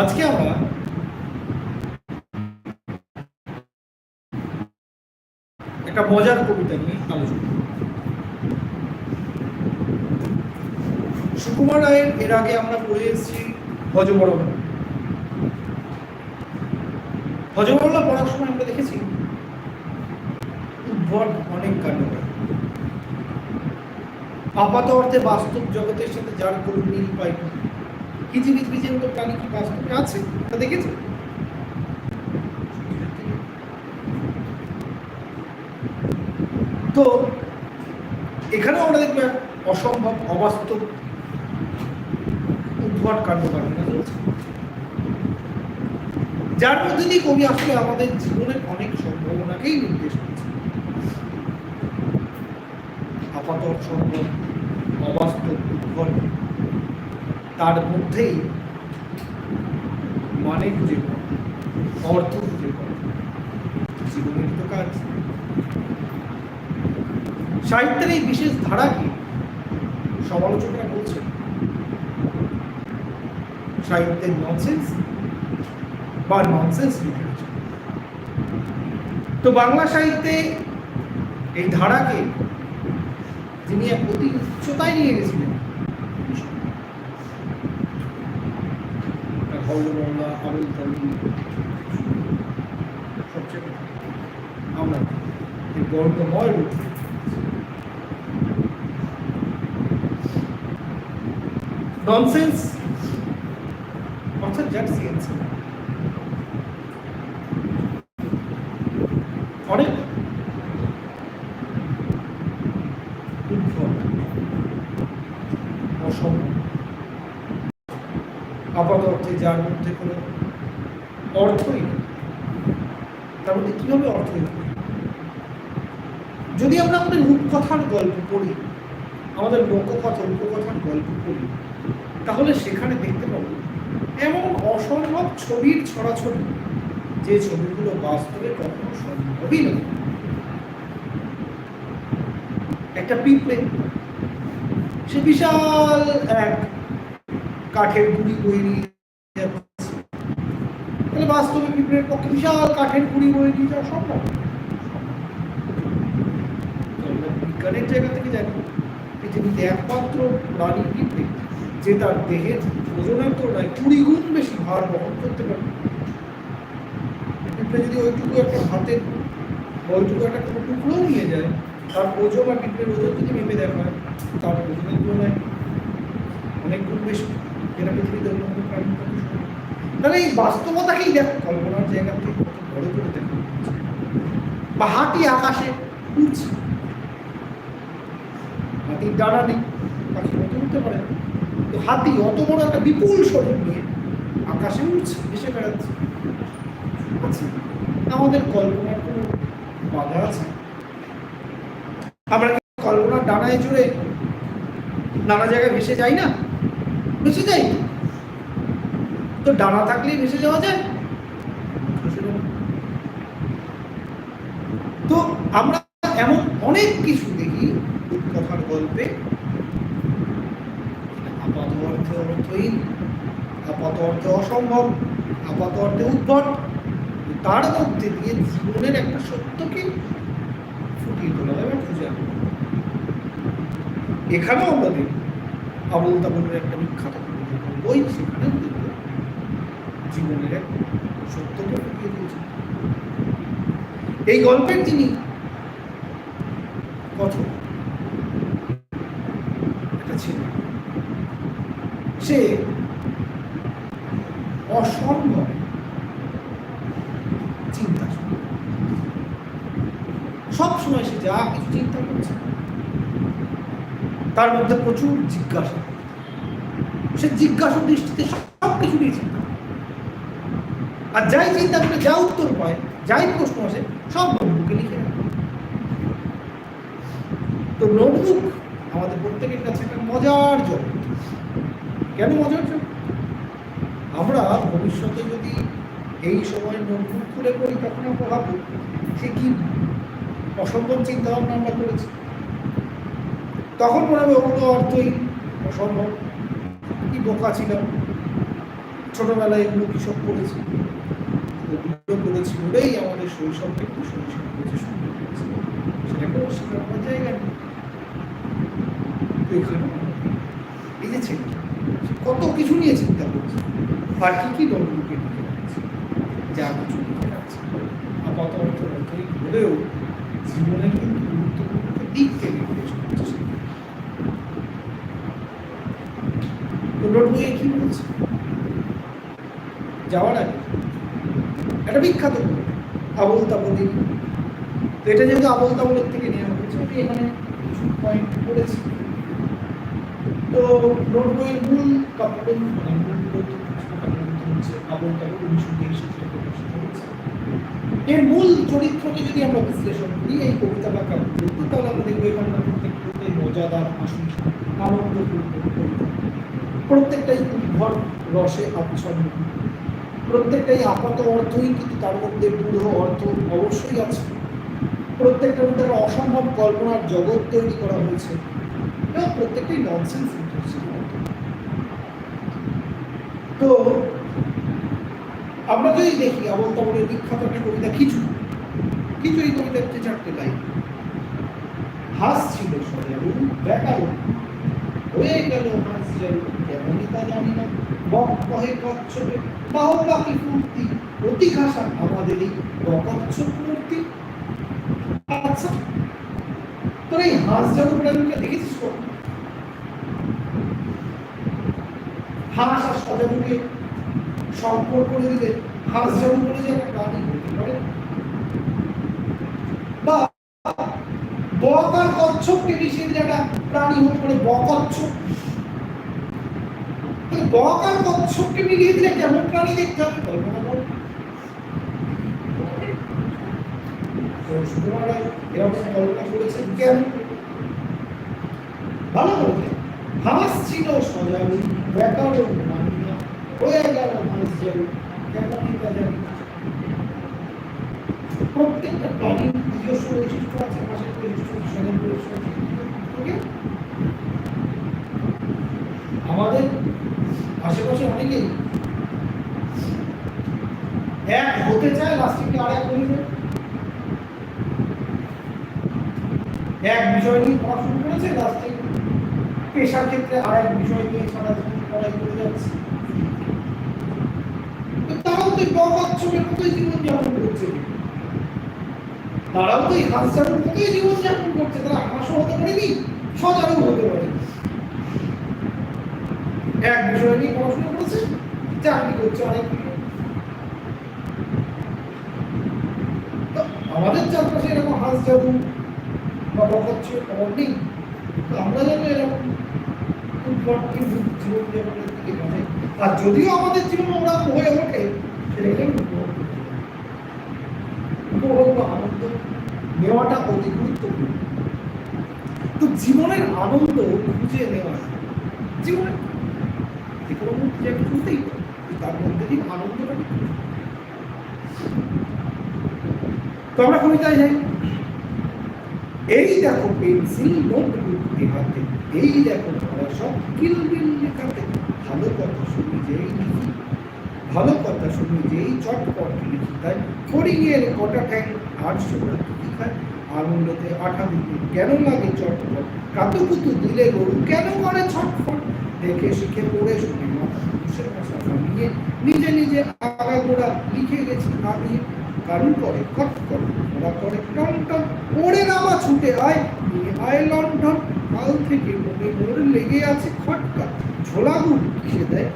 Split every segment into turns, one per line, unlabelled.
আজকে আমরা একটা মজার কবিতা নিয়ে আলোচনা সুকুমার রায়ের এর আগে আমরা পড়ে এসেছি ভজবরমা ভজবরমা পড়ার সময় আমরা দেখেছি, উদ্ভট অনেক কাণ্ড। আপাত অর্থে বাস্তব জগতের সাথে যার কোনো মিল পাই না। কিছু কিছু মতো প্রাণী কি বাস্তবে আছে? তা দেখেছি। তো এখানেও আমরা দেখব অসম্ভব অবাস্তব উদ্ভট কাণ্ড কারণে চলছে। যার মধ্যে দিয়ে কবি আসলে আমাদের জীবনের অনেক সম্ভাবনাকেই নির্দেশ করছে আপাত সম্ভব অবাস্তব, উদ্ভট তার মধ্যেই মানে খুঁজে পাওয়া অর্থ পাওয়া জীবনের তো কাজ। সাহিত্যের এই বিশেষ ধারাকে সমালোচকরা বলছে সাহিত্যের ননসেন্স বা ননসেন্স লিটারেচার তো বাংলা সাহিত্যে এই ধারাকে যিনি এক অতি উচ্চতায় নিয়ে গেছিলেন হল্লমল্লা আবুল তাবুল সবচেয়ে আমরা এই বর্ণময় রূপ ননসেন্স অর্থাৎ যার সেন্স অনেক উদ্ভট অসম্ভব আপাত অর্থে যার মধ্যে কোনো অর্থই নেই তার মধ্যে কীভাবে অর্থ এলো? যদি আমরা আমাদের রূপকথার গল্প পড়ি, আমাদের লোককথা, রূপকথার গল্প পড়ি, তাহলে সেখানে দেখতে পাবো এমন অসম্ভব ছবির ছড়াছড়ি যে ছবিগুলো বাস্তবে কখনো সম্ভবই নয় একটা পিঁপড়ে, সে বিশাল এক কাঠের গুড়ি তাহলে বাস্তবে পিঁপড়ের পক্ষে বিশাল কাঠের গুড়ি বই নিয়ে যাওয়া সম্ভব? বিজ্ঞানের জায়গা থেকে জানি, পৃথিবীতে একমাত্র প্রাণী পিঁপড়ে, যে তার দেহের ওজনের তুলনায় কুড়ি গুণ বেশি ভার বহন করতে পারে। পিঁপড়ে যদি ওইটুকু একটা হাতের বা ওইটুকু একটা কোনো টুকরোও নিয়ে যায়, তার ওজন আর পিঁপড়ের ওজন যদি মেপে দেখা হয় তার ওজনের তুলনায় অনেক গুণ বেশি। যেটা পৃথিবীতে অন্য নয়। তাহলে এই বাস্তবতাকেই দেখ, কল্পনার জায়গা থেকে বড় করে দেখা। হাতি আকাশে উঠছে হাতির ডানা নেই, পাখি মতো উঠতে পারে তো হাতি অত বড় একটা বিপুল শরীর নিয়ে আকাশে উঠছে ভেসে বেড়াচ্ছে। আছে আমাদের কল্পনার কোনো বাধা আছে? আমরা কি কল্পনার ডানায় জুড়ে নানা জায়গায় ভেসে যাই না? ভেসে যাই তো ডানা থাকলেই ভেসে যাওয়া যায়। তো আমরা এমন অনেক কিছু দেখি কথার গল্পে। আপাত অর্থে অর্থহীন আপাত অর্থে অসম্ভব, আপাত অর্থে উদ্ভট। তার মধ্যে দিয়ে জীবনের একটা সত্যকে ফুটিয়ে তোলা যাবে খুঁজে এখানেও আমরা দেখি, আবুল তাবুলের একটা বিখ্যাত বই দেখব জীবনের এক সত্যকে ফুটিয়ে এই গল্পের যিনি কথক একটা সে অসম্ভব চিন্তা সব সময় সে যা কিছু চিন্তা করছে, তার মধ্যে প্রচুর জিজ্ঞাসা। সে জিজ্ঞাসা দৃষ্টিতে সব কিছু নিয়ে চিন্তা। আর যাই চিন্তা করে, যা উত্তর পায়, যাই প্রশ্ন আসে, সব নোটবুকে লিখে রাখে। তো নোটবুক আমাদের প্রত্যেকের কাছে একটা মজার জগৎ। কেন মজার জগৎ? আমরা ভবিষ্যতে যদি এই সময় নোটবুক খুলে পড়ি, তখন আমরা ভাববো, সে কি অসম্ভব চিন্তা ভাবনা আমরা করেছি? তখন মনে হবে, ওগুলো অর্থই অসম্ভব। কি বোকা ছিলাম? ছোটবেলায় এগুলো কি সব করেছি? ওগুলো করেছি বলেই আমাদের শৈশব থেকে শৈশব করেছে সেটাকে অস্বীকার করার জায়গা নেই। এখানে এই কত কিছু নিয়ে চিন্তা করছে, আর কি কি নোটবুকে লিখে রাখছে, যা কিছু লিখে রাখছে আপাত অর্থ অর্থই হলেও জীবনের কিন্তু গুরুত্বপূর্ণ দিক থেকে। তো নোট কি বলছে যাওয়ার আগে একটা বিখ্যাত বই, আবল তাবলি তো এটা যেহেতু আবল তাবলের থেকে নেওয়া হয়েছে আমি এখানে কিছু পয়েন্ট করেছি তো নোট বইয়ের মূল গ্রন্থ আবল তাবল উনিশশো তেইশে এর মূল চরিত্রকে যদি আমরা বিশ্লেষণ করি, এই কবিতা বা কাব্যগ্রন্থ তাহলে আমরা দেখব এখানকার প্রত্যেকটাই মজাদার হাসি আনন্দপূর্ণ প্রত্যেকটাই উদ্ভর রসে আচ্ছন্ন। প্রত্যেকটাই আপাত অর্থই কিন্তু তার মধ্যে দূঢ় অর্থ অবশ্যই আছে। প্রত্যেকটার মধ্যে একটা অসম্ভব কল্পনার জগৎ তৈরি করা হয়েছে। এবং প্রত্যেকটাই ননসেন্স তো, আমরা যদি দেখি আবল তাবলের বিখ্যাত একটা কবিতা কিছু কিছু এই কবিতার যে চারটে লাইন। হাস ছিল সজারু ব্যাকারণ হয়ে গেল হাস যেন কেমনই তা জানি না। বক কচ্ছপে বাহু বাকি ফুর্তি, অতি খাসা আমাদের এই বকচ্ছপ মূর্তি আচ্ছা তোর এই হাঁস জাদু প্রাণীটা দেখেছিস হাঁস আর সজারুকে সম্পর্ক করে দিলে হাঁস জাদু করে যে একটা প্রাণী হতে পারে বা বক আর কচ্ছপকে মিশিয়ে দিলে একটা প্রাণী হতে পারে বকচ্ছপ। বক আর কচ্ছপকে মিলিয়ে দিলে কেমন প্রাণী দেখতে হবে? কল্পনা করো। এরকম কল্পনা করেছেন কেন? ভালো বলতে হাঁস ছিল সজারু ব্যাকরণ মানিয়া হয়ে গেল হাঁস আছে। আমাদের আশেপাশে অনেকেই এক হতে চায় লাস্টিংকে আর এক হয়ে এক বিষয় নিয়ে পড়াশোনা করেছে লাস্টে পেশার ক্ষেত্রে আর এক বিষয় নিয়ে সারা জীবন পড়াই করে যাচ্ছে। তারাও তো বকচ্ছপের মতোই জীবন যাপন করছে। তারাও তো এই হাঁসজারুর মতোই জীবন যাপন করছে। তারা হতে পারেনি হতে এক বিষয় নিয়ে পড়াশোনা করেছে, চাকরি করছে অনেক আমাদের চারপাশে এরকম হাঁস জাদু বা বকাচ্ছে খবর নেই। আমরা যেন এরকম কিন্তু জীবনযাপনের দিকে বাঁধাই আর যদিও আমাদের জীবন ওরকম হয়ে ওঠে সেটাকে উপভোগ। বা আনন্দ নেওয়াটা অতি গুরুত্বপূর্ণ তো জীবনের আনন্দ খুঁজে নেওয়া জীবনের যে কোনো মুহূর্তে একটা খুঁজতেই তার মধ্যে দিয়ে আনন্দটা কি? তো আমরা কবিতায় যাই এই দেখো, পেন্সিল নোটবুক হাতে এই দেখো সব কিলবিল লেখাতে ভালো কথা শুনি যেই লিখি, ভালো কথা শুনি যেই চটপট লিখি, তাই ফড়িংয়ের কটা ঠ্যাং আর সোনা কি খায়? আনন্দতে আঠা দিতে কেন লাগে চটপট? কাতুকুতু দিলে গরু কেন করে ছটফট? দেখে শিখে পড়ে শুনে মানুষের ভাষা নামিয়ে নিজে নিজে আগাগোড়া লিখে গেছি আমি কারু করে কট করে ওরা করে টন টন ওরে নামা ছুটে আয়, নিয়ে আয় লন্ঠন কাল থেকে মনে মোর লেগে আছে খটকা। ঝোলা গুড় কিসে দেয়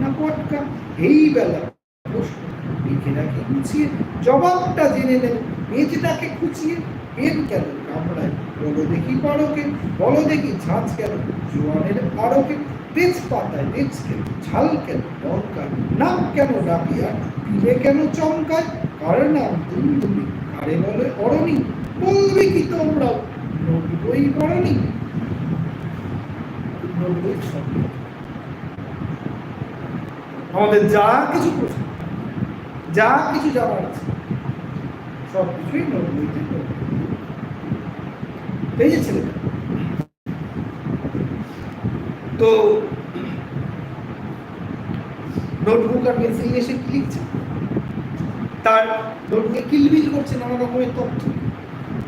না পটকা এই বেলা প্রশ্ন লিখে গুছিয়ে জবাবটা জেনে নেন। মেজটাকে খুঁচিয়ে পেন কেন কামড়ায়? বলো দেখি পরকে বলো দেখি ঝাঁঝ কেন? জোয়ানের আরকে তেজপাতায় তেজ কেন ঝাল কেন লঙ্কায়? নাম কেন ডাকিয়া? পিলে কেন চমকায়? কার নাম তুমি? তুমি কারে বলে অরণি? বলবে কি তোমরা নবই শব্দ আমাদের যা কিছু প্রশ্ন, যা কিছু জানার আছে সব কিছুই ছেলেটা। তো নোটবুক আর পেন্সিল এসে কি লিখছে? তার নোটবুকে কিলবিল করছে নানা রকমের তথ্য।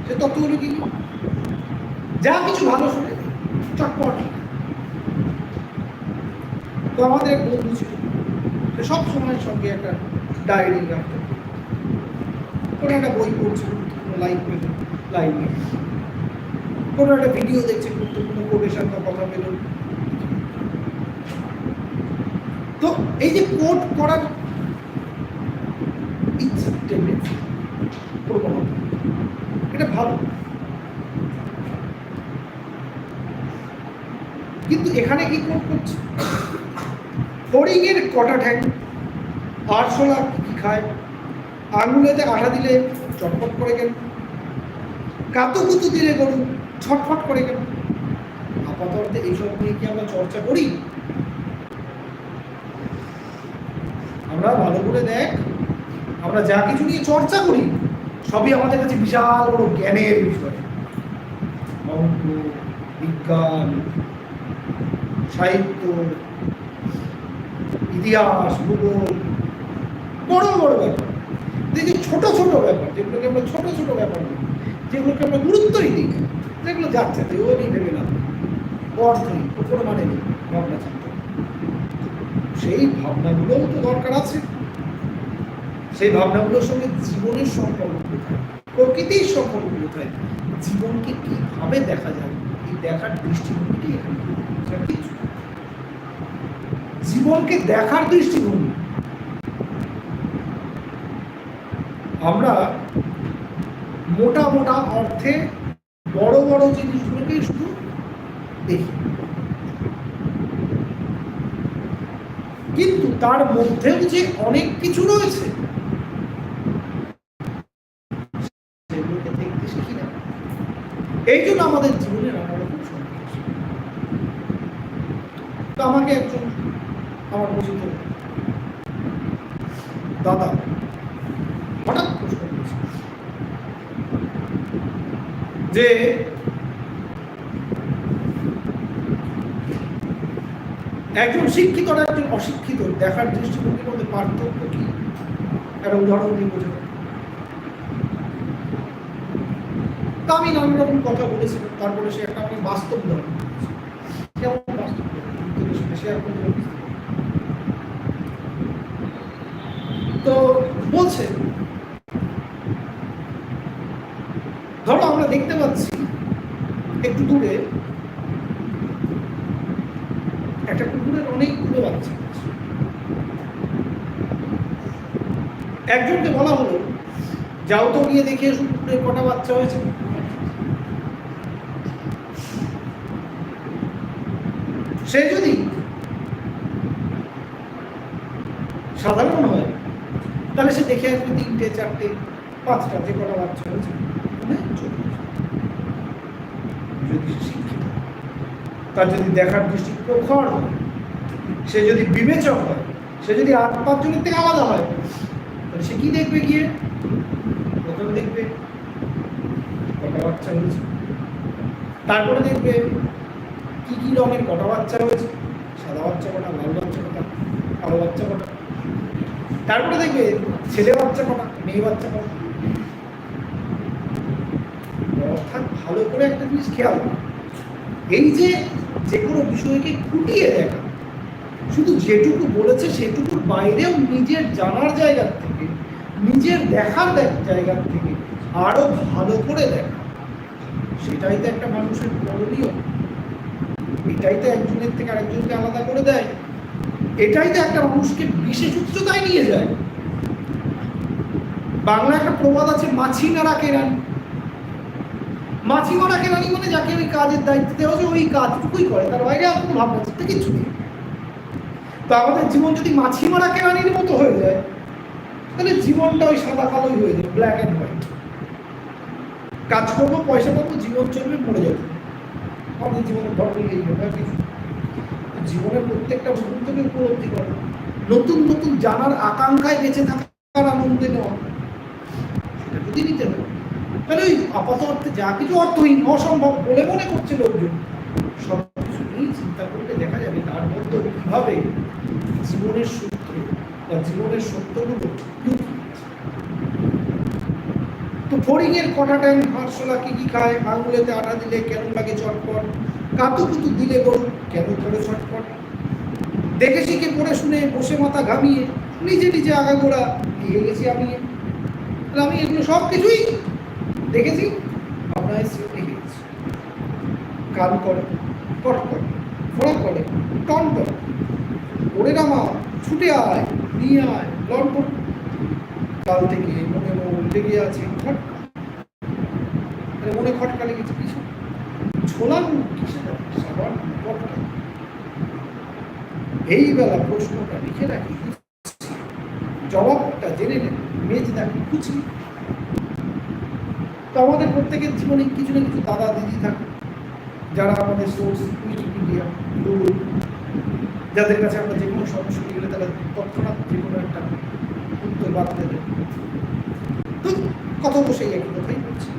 সে তথ্যগুলো কি? যা কিছু ভালো শুনে চটপট। তো আমাদের এক বন্ধু ছিল। সব সময় সঙ্গে একটা ডায়েরি রাখতো। কোনো একটা বই পড়ছে, কোনো লাইক পেল লাইক কোনো একটা ভিডিও দেখছে, গুরুত্বপূর্ণ কোডের সাথে কথা পেল। তো এই যে কোড করার ইচ্ছে এটা ভালো কিন্তু এখানে কি করছে? ফড়িংয়ের কটা ঠ্যাং? আরশোলা কি খায়? আঙুলেতে আঠা দিলে চটপট করে গেল কাতুকুতু দিলে গরু ছটফট করে গেল আপাতত এইসব নিয়ে কি আমরা চর্চা করি? আমরা ভালো করে দেখ, আমরা যা কিছু নিয়ে চর্চা করি, সবই আমাদের কাছে বিশাল বড় জ্ঞানের বিষয়। অঙ্ক বিজ্ঞান সাহিত্য, ইতিহাস, ভূগোল, বড় বড় ব্যাপার। দেখি ছোট ছোট ব্যাপার, যেগুলোকে আমরা ছোট ছোট ব্যাপার যেগুলোকে আমরা গুরুত্বই দিই যেগুলো যাচ্ছে তাই ও নিয়ে ভেবে না। অর্থ নেই কোনো মানে নেই, ভাবনা চিন্তা। সেই ভাবনাগুলোও তো দরকার আছে। সেই ভাবনাগুলোর সঙ্গে জীবনের সম্পর্ক কোথায়? প্রকৃতির সম্পর্ক কোথায়? জীবনকে কীভাবে দেখা যায়? এই দেখার দৃষ্টিভঙ্গিটি এখানে। কিছু। জীবনকে দেখার দৃষ্টিভঙ্গি। আমরা মোটা মোটা অর্থে বড় বড় জিনিসগুলোকে শুধু দেখি। কিন্তু তার মধ্যেও যে অনেক কিছু রয়েছে এই জন্য আমাদের জীবনে নানা রকম তো আমাকে একজন আমার পরিচিত দাদা, হঠাৎ প্রশ্ন যে একজন শিক্ষিত আর একজন অশিক্ষিত দেখার দৃষ্টিভঙ্গির মধ্যে পার্থক্য কি? একটা উদাহরণ দিয়ে বোঝাবো তা আমি নানা রকম কথা বলেছিলাম, তারপরে সে একটা আমাকে বাস্তব উদাহরণ। কেমন বাস্তব পারি? তো বলছে ধরো আমরা দেখতে পাচ্ছি, একটু দূরে একটা কুকুরের অনেকগুলো বাচ্চা। একজনকে বলা হলো, যাও তো গিয়ে দেখে এসো কুকুরের কটা বাচ্চা হয়েছে সে যদি সাধারণ হয় দেখে আসবে তিনটে, চারটে, পাঁচটা, যে কটা বাচ্চা হয়েছে। মানে যদি শিক্ষিত তার যদি দেখার দৃষ্টি প্রখর হয়, সে যদি বিবেচক হয়, সে যদি আট পাঁচজনের থেকে আলাদা হয়, তাহলে সে কি দেখবে গিয়ে? প্রথমে দেখবে কটা বাচ্চা হয়েছে। তারপরে দেখবে কি কি রঙের কটা বাচ্চা হয়েছে। সাদা বাচ্চা কটা, লাল বাচ্চা কটা, কালো বাচ্চা কটা। তারপরে দেখবে ছেলে বাচ্চা কটা, মেয়ে বাচ্চা কটা। অর্থাৎ ভালো করে একটা জিনিস খেয়াল এই যে যে কোনো বিষয়কে খুঁটিয়ে দেখা, শুধু যেটুকু বলেছে সেটুকুর বাইরেও নিজের জানার জায়গা থেকে, নিজের দেখার দেখ- জায়গা থেকে আরও ভালো করে দেখা। সেটাই তো একটা মানুষের করণীয়। এটাই তো একজনের থেকে আরেকজনকে আলাদা করে দেয়। এটাই তো একটা মানুষকে বিশেষ উচ্চতায় নিয়ে যায়। বাংলা একটা প্রবাদ আছে, মাছি নাড়া কেরানি মাছি মারা কেরানি মানে যাকে ওই কাজের দায়িত্ব দেওয়া হচ্ছে ওই কাজটুকুই করে, তার বাইরে আর কোনো ভাবনা চিন্তা কিছু নেই। তো আমাদের জীবন যদি মাছি মারা কেরানির মতো হয়ে যায়, তাহলে জীবনটা ওই সাদা কালোই হয়ে যায় ব্ল্যাক অ্যান্ড হোয়াইট কাজ করব, পয়সা পাবো, জীবন চলবে, মরে যাবে। আমাদের জীবনের ধর্ম এই আর কিছু। জীবনের প্রত্যেকটা মুহূর্তকে উপলব্ধি করো। নতুন নতুন জানার আকাঙ্ক্ষায় বেঁচে থাকার আনন্দে নেওয়া সেটা নিতে হবে। তাহলে ওই আপাত অর্থে যা কিছু অর্থহীন, অসম্ভব বলে মনে করছে লোকজন সব কিছু নিয়েই চিন্তা করলে দেখা যাবে তার মধ্যে কীভাবে জীবনের সূত্র বা জীবনের সত্যগুলো। তো ফড়িংয়ের কটা টাইম হাঁসলা কি কি খায়, আঙুলেতে আটা দিলে কেন লাগে চটপট? কাতু কুতু দিলে গরু কেন করে চটপট দেখে শিখে পড়ে শুনে বসে মাথা ঘামিয়ে নিজে নিজে আগা আগাগোড়া দিয়ে গেছি আমি। আমি এগুলো সব কিছুই দেখেছি আপনার দেখে গেছি কান করে কট করে, ফোড়া করে, টন টন। ওরে রামা ছুটে আয়, নিয়ে আয় লন্ডন কাল থেকে মনে মন লেগে আছে খটকা। মনে খটকা লেগেছে। ছোলা মুখ কিসে সাবান খটকা এই প্রশ্নটা লিখে রাখি। জবাবটা জেনে নেন মেজ দেখি খুঁজি। তো আমাদের প্রত্যেকের জীবনে কিছু না কিছু দাদা দিদি থাকে, যারা আমাদের সোর্স উইকিপিডিয়া গুগল যাদের কাছে আমরা যে কোনো সমস্যা গেলে তারা তৎক্ষণাৎ যে কোনো একটা উত্তর বাদ দেবে তো কথা তো সেই একই কথাই বলছি।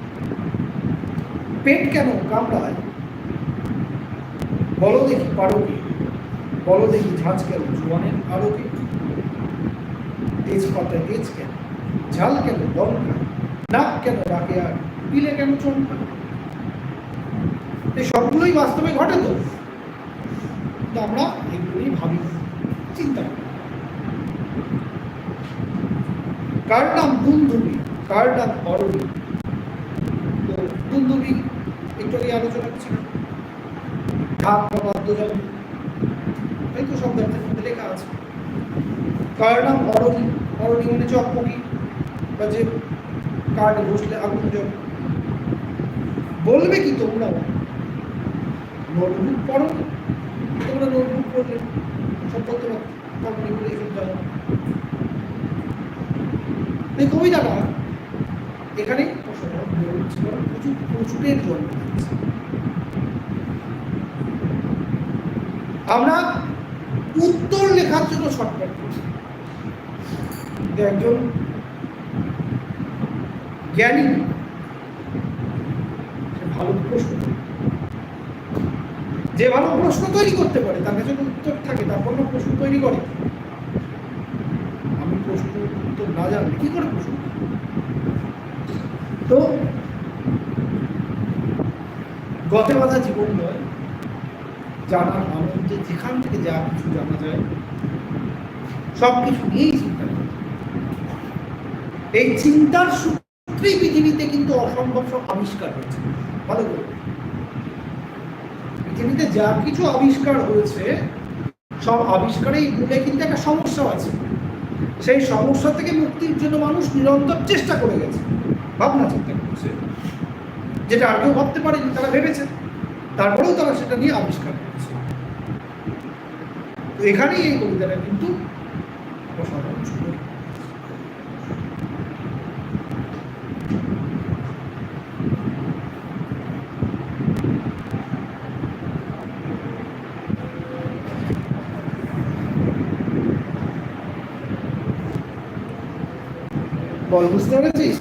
পেট কেন কামড়ায়? বলো দেখি, পারো কি? বলো দেখি ঝাঁজ কেন? জোয়ানের আলোকে তেজপাতায় তেজ কেন? ঝাল কেন? লঙ্কা নাক কেন ডাকে আর পিলে কেন চমকা এই সবগুলোই বাস্তবে ঘটে তো। আমরা এগুলোই ভাবি, চিন্তা করি। কার নাম দুন্দুবি কার নাম অরবি তো দুন্দুবি একটু আলোচনা করছিলাম। এই তো সব মধ্যে লেখা আছে। কার নাম অরণি? অরণি মানে চকমকি বা যে কার্ডে বসলে আগুন জ্বলে। বলবে কি তোমরা? নোটবুক পড়ো। তোমরা নোটবুক পড়লে সব করতে পারো কোম্পানিগুলো এইসব জানো এই কবিতাটা এখানে প্রচুর প্রচুরের জন্ম আমরা উত্তর লেখার জন্য শর্টকাট করছি। একজন জ্ঞানী ভালো প্রশ্ন যে ভালো প্রশ্ন তৈরি করতে পারে, তার কাছে উত্তর থাকে তারপর কোনো প্রশ্ন তৈরি করে। আমি প্রশ্ন, উত্তর না জানলে কি করে প্রশ্ন তো, গতে বাঁধা জীবন নয় জানার আনন্দে যেখান থেকে যা কিছু জানা যায়, সব কিছু নিয়েই চিন্তা এই চিন্তার সূত্রেই পৃথিবীতে কিন্তু অসম্ভব সব আবিষ্কার হয়েছে ভালো করে। পৃথিবীতে যা কিছু আবিষ্কার হয়েছে, সব আবিষ্কারেই মূলে কিন্তু একটা সমস্যা আছে। সেই সমস্যা থেকে মুক্তির জন্য মানুষ নিরন্তর চেষ্টা করে গেছে। ভাবনা চিন্তা করছে। যেটা আর কেউ ভাবতে পারেনি, তারা ভেবেছে। তারপরেও তারা সেটা নিয়ে আবিষ্কার করেছে। তো এখানেই এই কবিতাটা কিন্তু অসাধারণ সুন্দর বল, বুঝতে পেরেছিস?